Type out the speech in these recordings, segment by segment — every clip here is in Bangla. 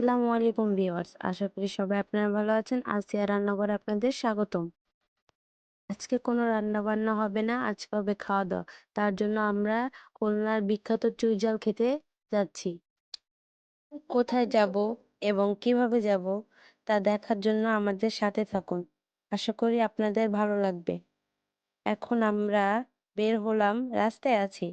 আসসালামু আলাইকুম ভিউয়ার্স, আশা করি সবাই আপনারা ভালো আছেন। আসিয়া রান্নাঘরে আপনাদের স্বাগতম। আজকে কোনো রান্না বান্না হবে না আজকে হবে খাওয়া দাওয়া তার জন্য আমরা খুলনার বিখ্যাত চুইজাল খেতে যাচ্ছি। কোথায় যাব এবং কীভাবে যাব তা দেখার জন্য আমাদের সাথে থাকুন। আশা করি আপনাদের ভালো লাগবে। এখন আমরা বের হলাম, রাস্তায় আছি।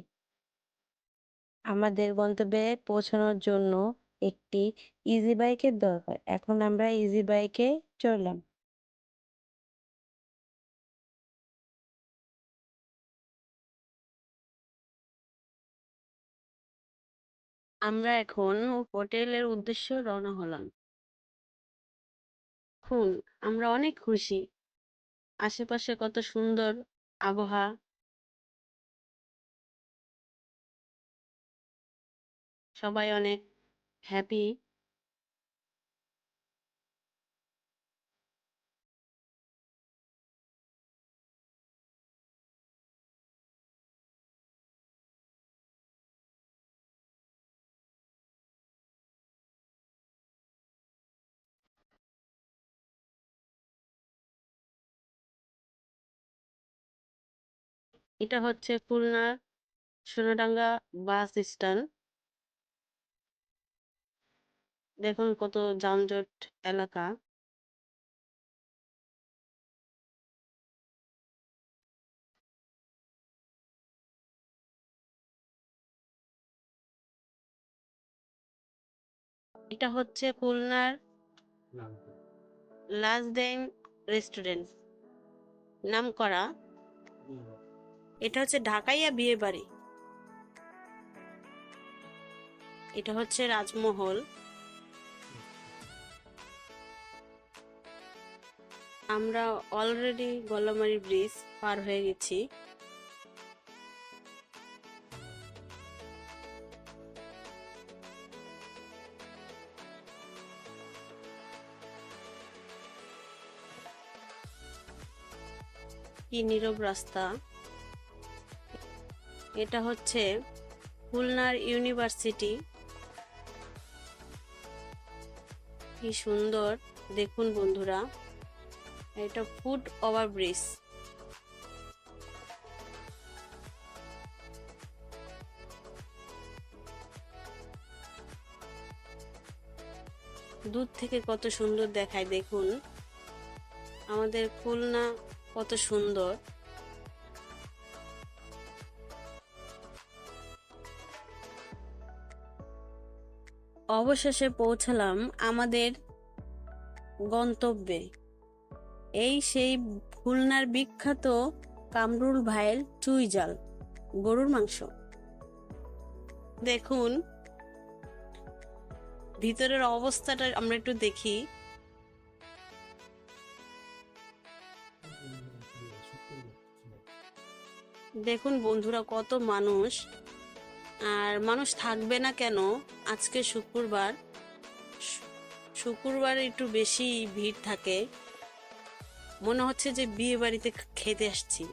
আমাদের গন্তব্যে পৌঁছানোর জন্য একটি ইজি বাইকের দরকার। এখন আমরা ইজি বাইকে চললাম। আমরা এখন হোটেলের উদ্দেশ্যে রওনা হলাম। খুন আমরা অনেক খুশি। আশেপাশে কত সুন্দর আবহাওয়া। সবাই অনেক হ্যাপি এটা হচ্ছে খুলনা সোনাডাঙ্গা বাস স্ট্যান্ড। দেখুন কত যানজট এলাকা। এটা হচ্ছে খুলনার লাজদেন রেস্টুরেন্ট। নাম করা। এটা হচ্ছে ঢাকাইয়া বিয়ে বাড়ি এটা হচ্ছে রাজমহল। আমরা অলরেডি গলামারি ব্রিজ পার হয়ে গেছি। কি নীরব রাস্তা। এটা হচ্ছে খুলনার ইউনিভার্সিটি। কি সুন্দর, দেখুন বন্ধুরা। এটা ফুট ওভার ব্রিজ দূর থেকে কত সুন্দর দেখায়, দেখুন। আমাদের খুলনা কত সুন্দর। অবশেষে পৌঁছালাম আমাদের গন্তব্যে। এই সেই খুলনার বিখ্যাত কামরুল ভাইয়ের চুই জাল, গরুর মাংস। দেখুন, ভিতরের অবস্থাটা আমরা একটু দেখি। দেখুন বন্ধুরা, কত মানুষ। আর মানুষ থাকবে না কেন? আজকে শুক্রবার। শুক্রবার একটু বেশি ভিড় থাকে। মনে হচ্ছে যে বিয়ে বাড়িতে খেতে আসছি।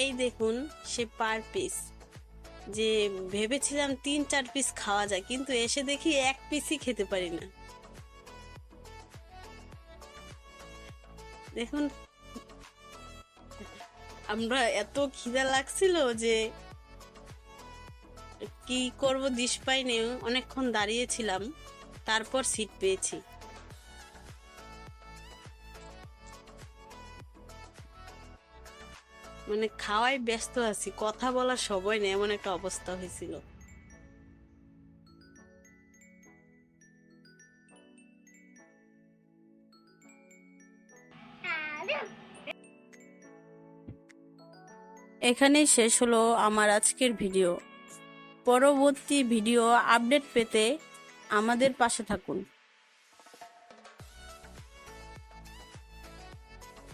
এই দেখুন সে পার পিস। যে ভেবেছিলাম তিন চার পিস খাওয়া যায়, কিন্তু এসে দেখি এক পিসই খেতে পারি না। দেখুন, আমরা এত খিদা লাগছিল যে কি করব দিশ পাইনি। অনেকক্ষণ দাঁড়িয়েছিলাম তারপর সিট পেয়েছি। মানে খাওয়াই ব্যস্ত আছি, কথা বলার সময় নেই, এমন একটা অবস্থা হয়েছিল। এখানেই শেষ হলো আমার আজকের ভিডিও। পরবর্তী ভিডিও আপডেট পেতে আমাদের পাশে থাকুন।